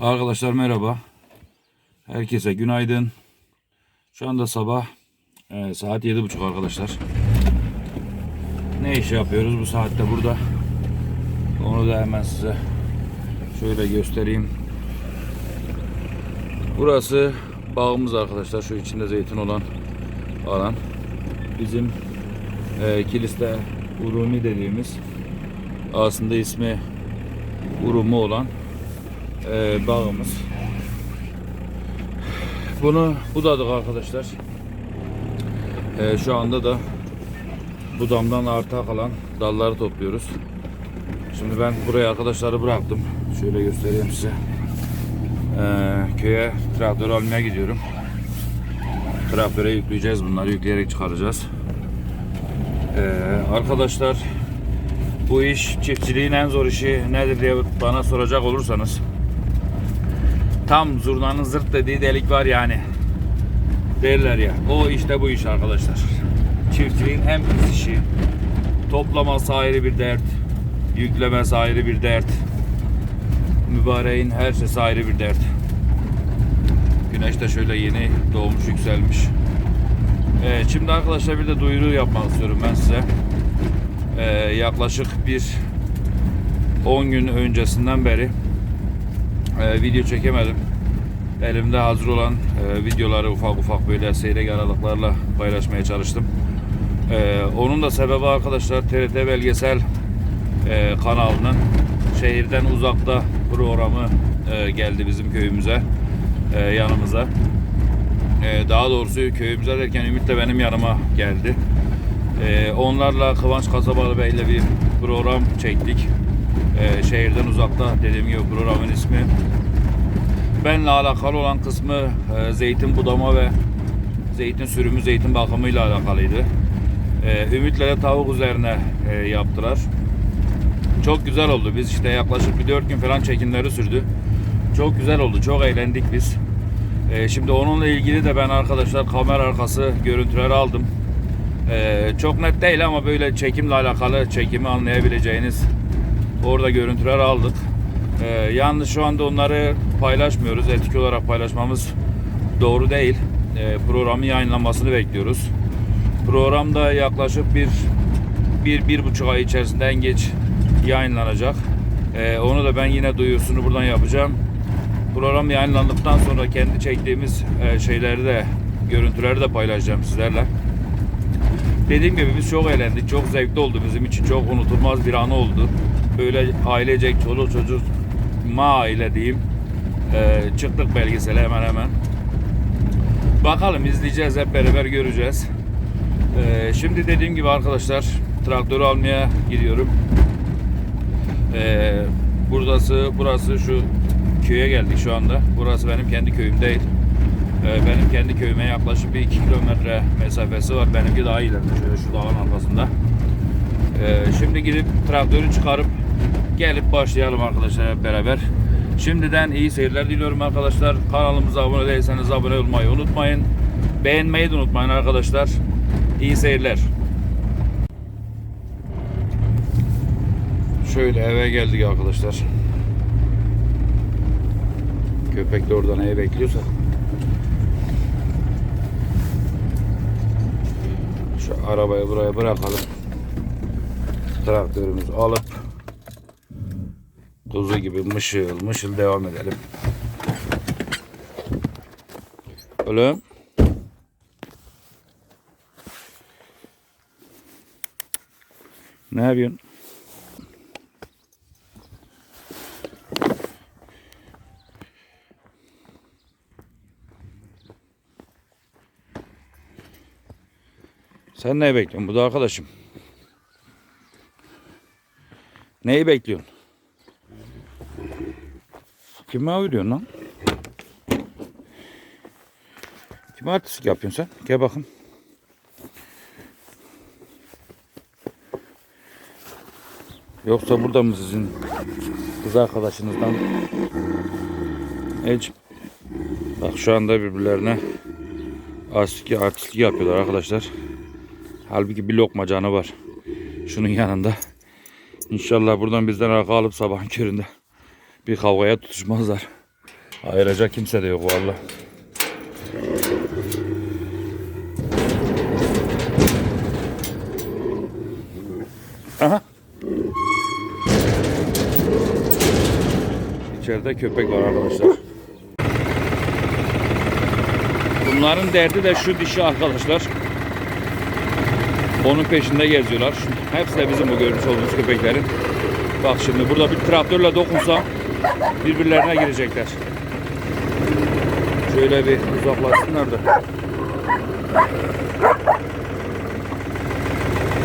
Arkadaşlar merhaba. Herkese günaydın. Şu anda sabah e, saat yedi buçuk arkadaşlar. Ne iş yapıyoruz bu saatte burada? Onu da hemen size şöyle göstereyim. Burası bağımız arkadaşlar. Şu içinde zeytin olan alan. Bizim e, kiliste urumi dediğimiz aslında ismi urumu olan e, bağımız. Bunu budadık arkadaşlar. E, şu anda da budamdan arta kalan dalları topluyoruz. Şimdi ben buraya arkadaşları bıraktım. Şöyle göstereyim size. E, köye traktör almaya gidiyorum. Traktöre yükleyeceğiz bunları. Yükleyerek çıkaracağız. E, arkadaşlar bu iş çiftçiliğin en zor işi nedir diye bana soracak olursanız tam zurnanın zırt dediği delik var yani. Derler ya o işte bu iş arkadaşlar. Çiftçiliğin en pis işi. Toplaması ayrı bir dert yüklemesi ayrı bir dert. Mübareğin her şeysi ayrı bir dert. Güneş de şöyle yeni doğmuş yükselmiş. Evet, şimdi arkadaşlar bir de duyuru yapmak istiyorum ben size. Ee, yaklaşık bir 10 gün öncesinden beri e, video çekemedim. Elimde hazır olan e, videoları ufak ufak böyle seyrek aralıklarla paylaşmaya çalıştım. E, onun da sebebi arkadaşlar TRT belgesel e, kanalının şehirden uzakta programı e, geldi bizim köyümüze, e, yanımıza. E, daha doğrusu köyümüze derken Ümit de benim yanıma geldi. Ee, onlarla Kıvanç Kasabalı Bey'le bir program çektik. Ee, şehirden uzakta dediğim gibi programın ismi. Benle alakalı olan kısmı e, zeytin budama ve zeytin sürümü, zeytin bakımıyla alakalıydı. Ee, Ümit'le de tavuk üzerine e, yaptılar. Çok güzel oldu. Biz işte yaklaşık bir 4 gün falan çekimleri sürdü. Çok güzel oldu. Çok eğlendik biz. Ee, şimdi onunla ilgili de ben arkadaşlar kamera arkası görüntüleri aldım. Ee, çok net değil ama böyle çekimle alakalı çekimi anlayabileceğiniz orada görüntüler aldık. Ee, yalnız şu anda onları paylaşmıyoruz. Etik olarak paylaşmamız doğru değil. Ee, programın yayınlanmasını bekliyoruz. Programda yaklaşık bir, bir, bir buçuk ay içerisinde en geç yayınlanacak. Ee, onu da ben yine duyurusunu buradan yapacağım. Program yayınlandıktan sonra kendi çektiğimiz e, şeyleri de görüntüleri de paylaşacağım sizlerle. Dediğim gibi biz çok eğlendik. Çok zevkli oldu bizim için. Çok unutulmaz bir anı oldu. Böyle ailecek çoluk çocuk ma aile diyeyim. Ee, çıktık belgesele hemen hemen. Bakalım izleyeceğiz hep beraber göreceğiz. Ee, şimdi dediğim gibi arkadaşlar traktörü almaya gidiyorum. Ee, burası burası şu köye geldik şu anda. Burası benim kendi köyüm değil. Ee, benim kendi köyüme yaklaşık bir 2 kilometre mesafesi var. Benimki daha ileride şöyle şu dağın arkasında. Ee, şimdi gidip traktörü çıkarıp gelip başlayalım arkadaşlar hep beraber. Şimdiden iyi seyirler diliyorum arkadaşlar. Kanalımıza abone değilseniz abone olmayı unutmayın. Beğenmeyi de unutmayın arkadaşlar. İyi seyirler. Şöyle eve geldik arkadaşlar. Köpek de oradan eve bekliyorsa. Şu arabayı buraya bırakalım. Traktörümüzü alıp kuzu gibi mışıl mışıl devam edelim. Oğlum. Ne yapıyorsun? Sen neyi bekliyorsun? Bu da arkadaşım. Neyi bekliyorsun? Kime avırıyorsun lan? Kime artistik yapıyorsun sen? Gel bakın. Yoksa burada mı sizin kız arkadaşınızdan? Ecim. Bak şu anda birbirlerine artistik, artistlik yapıyorlar arkadaşlar. Halbuki bir lokma canı var. Şunun yanında. İnşallah buradan bizden arka alıp sabahın köründe bir kavgaya tutuşmazlar. Ayıracak kimse de yok valla. Aha. İçeride köpek var arkadaşlar. Bunların derdi de şu dişi arkadaşlar. Onun peşinde geziyorlar. Hepsi de bizim bu görmüş olduğumuz köpeklerin. Bak şimdi burada bir traktörle dokunsam birbirlerine girecekler. Şöyle bir uzaklaşsınlar da.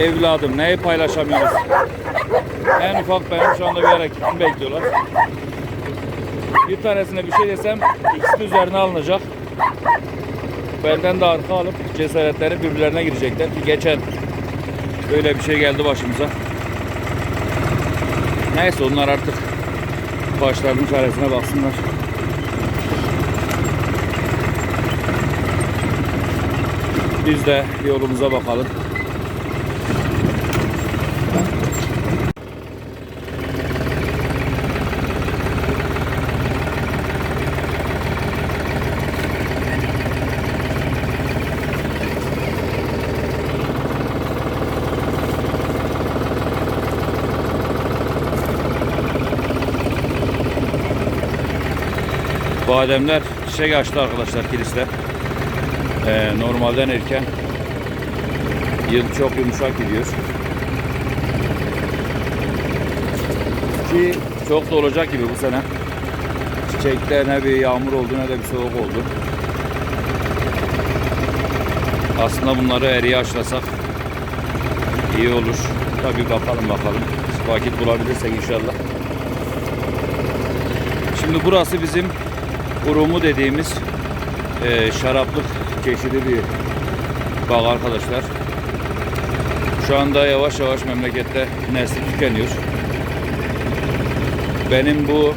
Evladım neyi paylaşamıyoruz? En ufak benim şu anda bir hareketimi bekliyorlar. Bir tanesine bir şey desem ikisi üzerine alınacak. Benden de arka alıp cesaretleri birbirlerine girecekler geçen böyle bir şey geldi başımıza. Neyse onlar artık başlarının çaresine baksınlar. Biz de yolumuza bakalım. Bademler çiçek açtı arkadaşlar kiliste. Ee, normalden erken. Yıl çok yumuşak gidiyor. Ki çok da olacak gibi bu sene. Çiçekler ne bir yağmur oldu ne de bir soğuk oldu. Aslında bunları eriye açlasak iyi olur. Tabii bakalım bakalım. Vakit bulabilirsek inşallah. Şimdi burası bizim urumu dediğimiz e, şaraplık çeşidi bir bağ arkadaşlar. Şu anda yavaş yavaş memlekette nesli tükeniyor. Benim bu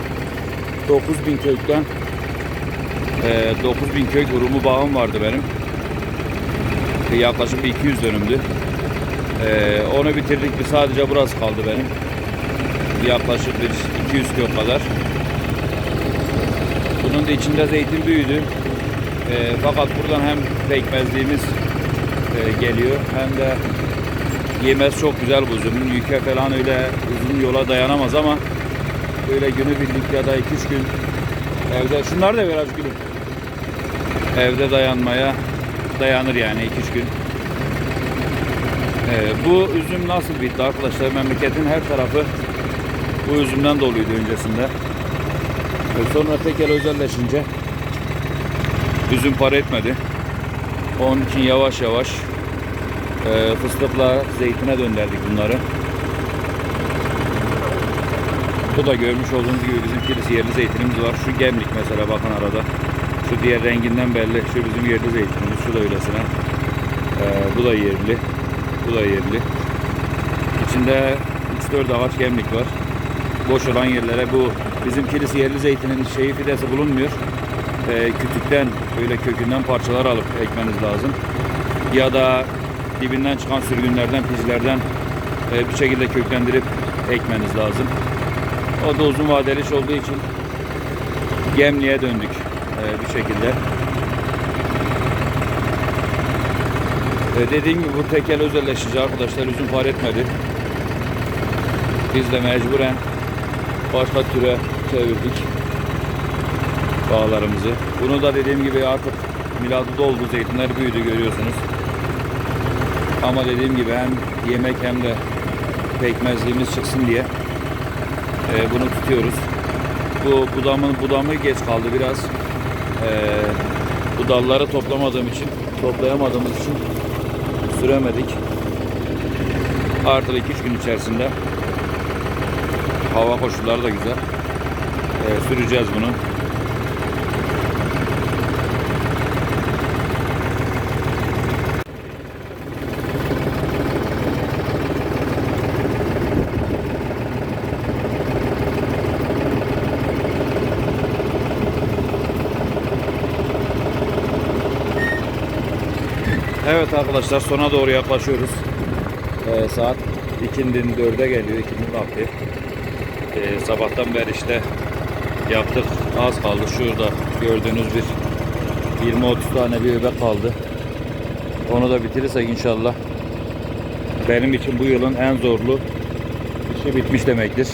9000 kökten e, 9000 kök urumu bağım vardı benim. E, Yaklaşık bir 200 dönümdü. E, onu bitirdik bir sadece burası kaldı benim. Yaklaşık bir 200 kök kadar. Bunun da içinde zeytin büyüdü. E, fakat buradan hem pekmezliğimiz e, geliyor hem de yemez çok güzel bu üzümün. Yüke falan öyle uzun yola dayanamaz ama böyle günü birlik ya da iki üç gün evde şunlar da biraz gülüm. Evde dayanmaya dayanır yani iki üç gün. E, bu üzüm nasıl bitti arkadaşlar? Memleketin her tarafı bu üzümden doluydu öncesinde. E, Sonra tekel özelleşince üzüm para etmedi. Onun için yavaş yavaş e, fıstıkla zeytine döndürdük bunları. Bu da görmüş olduğunuz gibi bizim kilisi yerli zeytinimiz var. Şu gemlik mesela bakın arada. Şu diğer renginden belli. Şu bizim yerli zeytinimiz. Şu da öylesine. E, bu da yerli. Bu da yerli. İçinde 3-4 ağaç gemlik var boş olan yerlere bu bizim kilisi yerli zeytinin şeyi fidesi bulunmuyor. Ee, kütükten böyle kökünden parçalar alıp ekmeniz lazım. Ya da dibinden çıkan sürgünlerden, pizlerden e, bir şekilde köklendirip ekmeniz lazım. O da uzun vadeli iş olduğu için gemliğe döndük e, bir şekilde. E, dediğim gibi bu tekel özelleşici arkadaşlar üzüm par etmedi. Biz de mecburen başka türe çevirdik bağlarımızı. Bunu da dediğim gibi artık miladı doldu. Zeytinler büyüdü görüyorsunuz. Ama dediğim gibi hem yemek hem de pekmezliğimiz çıksın diye e, bunu tutuyoruz. Bu budamın budamı geç kaldı biraz. E, bu dalları toplamadığım için, toplayamadığımız için süremedik. Artık 2-3 gün içerisinde Hava koşulları da güzel. Ee, süreceğiz bunu. Evet arkadaşlar sona doğru yaklaşıyoruz. Ee, saat ikindin dörde geliyor ikindin vakti. Ee, sabahtan beri işte Yaptık. Az kaldı. Şurada gördüğünüz bir 20-30 tane bir öbek kaldı. Onu da bitirirsek inşallah benim için bu yılın en zorlu işi bitmiş demektir.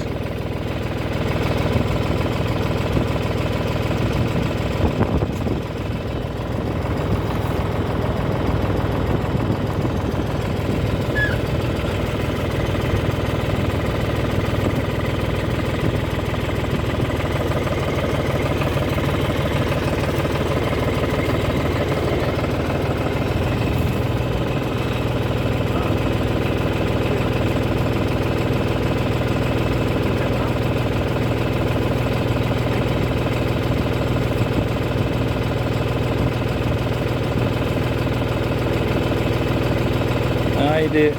Haydi.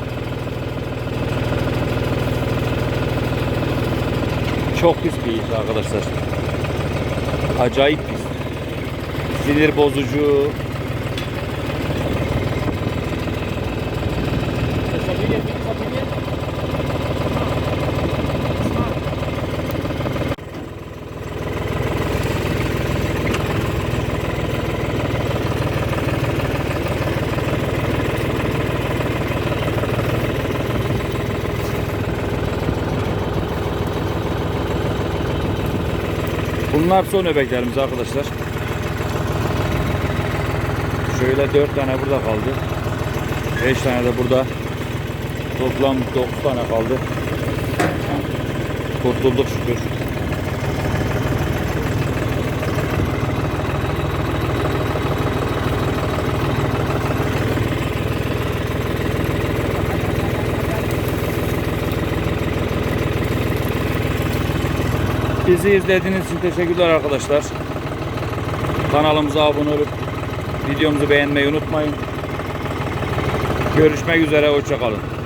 Çok pis bir iş arkadaşlar. Acayip pis. Sinir bozucu. Bunlar son öbeklerimiz arkadaşlar. Şöyle 4 tane burada kaldı. 5 tane de burada. Toplam 9 tane kaldı. Kurtulduk şükür. Bizi izlediğiniz için teşekkürler arkadaşlar. Kanalımıza abone olup videomuzu beğenmeyi unutmayın. Görüşmek üzere, hoşçakalın.